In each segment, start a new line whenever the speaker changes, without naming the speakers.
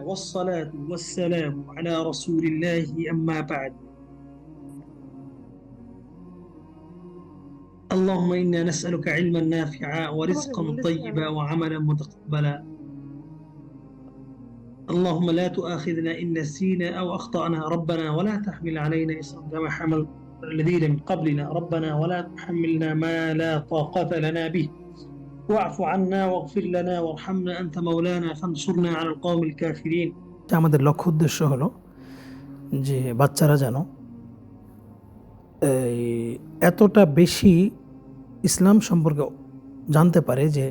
والصلاة والسلام على رسول الله أما بعد. اللهم إنا نسألك علما نافعا ورزقا طيبا وعملا متقبلا. اللهم لا تؤاخذنا إن نسينا أو أخطأنا ربنا ولا تحمل علينا إصرا كما حمل الذين من قبلنا ربنا ولا تحملنا ما لا طاقة لنا به. واعف عنا واغفر لنا وارحمنا أنت مولانا فانصرنا على القوم الكافرين
যে আমাদের লক্ষ্য উদ্দেশ্য হলো যে বাচ্চারা যেন এই এতটা বেশি ইসলাম সম্পর্কে জানতে পারে যে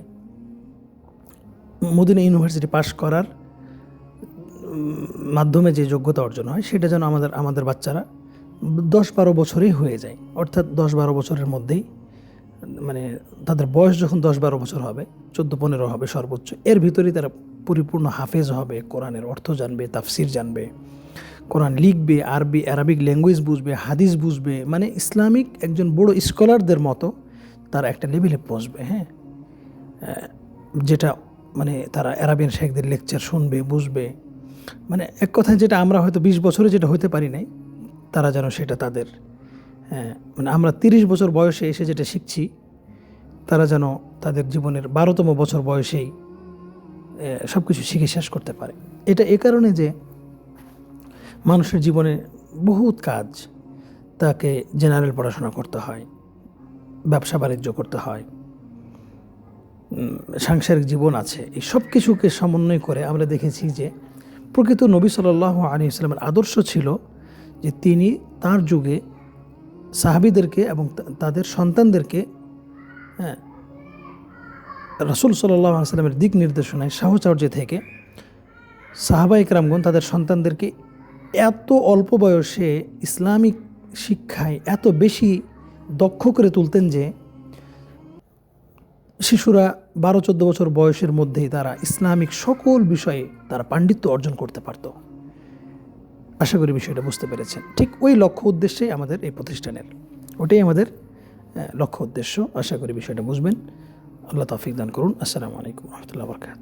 মদিনা ইউনিভার্সিটি পাশ করার উম, মাধ্যমে যে যোগ্যতা অর্জন হয় সেটা যেন আমাদের আমাদের বাচ্চারা দশ বারো বছরেই হয়ে যায় অর্থাৎ দশ বারো বছরের মধ্যেই মানে তাদের বয়স যখন দশ বারো বছর হবে, চোদ্দ পনেরো হবে সর্বোচ্চ, এর ভিতরেই তারা পরিপূর্ণ হাফেজ হবে, কোরআনের অর্থ জানবে, তাফসির জানবে, কোরআন লিখবে, আরবি অ্যারাবিক ল্যাঙ্গুয়েজ বুঝবে, হাদিস বুঝবে মানে ইসলামিক একজন বড় স্কলারদের মতো তারা একটা লেভেলে পৌঁছবে হ্যাঁ? যেটা মানে তারা অ্যারাবিয়ান শেখদের লেকচার শুনবে, বুঝবে। মানে এক কথায় যেটা আমরা হয়তো বিশ বছরে যেটা হতে পারি নাই, তারা যেন সেটা তাদের মানে আমরা তিরিশ বছর বয়সে এসে যেটা শিখছি, তারা যেন তাদের জীবনের বারোতম বছর বয়সেই সব কিছু শিখে শেষ করতে পারে। এটা এ কারণে যে মানুষের জীবনে বহুত কাজ তাকে জেনারেল পড়াশোনা করতে হয়, ব্যবসা বাণিজ্য করতে হয় সাংসারিক জীবন আছে। এই সব কিছুকে সমন্বয় করে আমরা দেখেছি যে প্রকৃত নবী সাল্লাহ আলী ইসলামের আদর্শ ছিল যে তিনি তার যুগে সাহাবিদেরকে এবং তাদের সন্তানদেরকে হ্যাঁ রসুল সাল্লাহ আসলামের দিক নির্দেশনায়, সাহচর্য থেকে সাহাবা ইকরামগণ তাদের সন্তানদেরকে এত অল্প বয়সে ইসলামিক শিক্ষায় এত বেশি দক্ষ করে তুলতেন যে শিশুরা বারো চোদ্দ বছর বয়সের মধ্যেই তারা ইসলামিক সকল বিষয়ে তারা পাণ্ডিত্য অর্জন করতে পারত। আশা করি বিষয়টা বুঝতে পেরেছেন। ঠিক ওই লক্ষ্য উদ্দেশ্যেই আমাদের এই প্রতিষ্ঠানের, ওটাই আমাদের লক্ষ্য উদ্দেশ্য। আশা করি বিষয়টা বুঝবেন। আল্লাহ তাফিক দান করুন। আসসালামু আলাইকুম রহমতুল্লাহ বরকাত